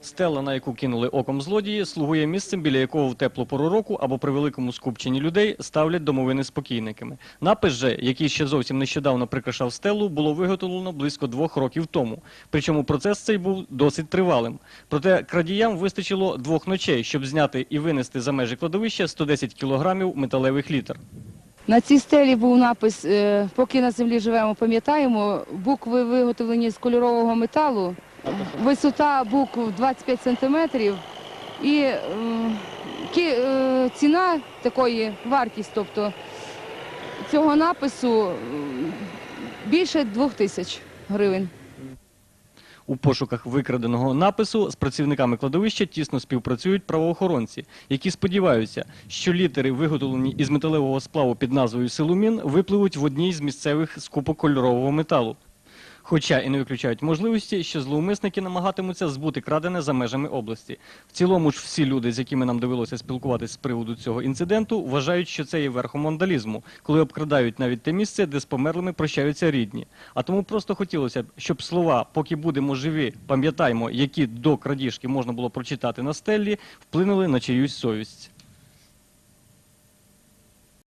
Стела, на яку кинули оком злодії, слугує місцем, біля якого в теплу пору року або при великому скупченні людей ставлять домовини спокійниками. Напис же, який ще зовсім нещодавно прикрашав стелу, було виготовлено близько двох років тому. Причому процес цей був досить тривалим. Проте крадіям вистачило двох ночей, щоб зняти і винести за межі кладовища 110 кілограмів металевих літер. На цій стелі був напис е, Поки на землі живемо, пам'ятаємо. Букви виготовлені з кольорового металу. Висота букв 25 сантиметрів. І е, ціна такої, вартість, тобто цього напису більше двох тисяч гривень. У пошуках викраденого напису з працівниками кладовища тісно співпрацюють правоохоронці, які сподіваються, що літери, виготовлені із металевого сплаву під назвою Силумін, випливуть в одній з місцевих скупок кольорового металу. Хоча і не виключають можливості, що зловмисники намагатимуться збути крадене за межами області. В цілому ж всі люди, з якими нам довелося спілкуватися з приводу цього інциденту, вважають, що це є верхом вандалізму, коли обкрадають навіть те місце, де з померлими прощаються рідні. А тому просто хотілося б, щоб слова, поки будемо живі, пам'ятаймо, які до крадіжки можна було прочитати на стелі, вплинули на чиюсь совість.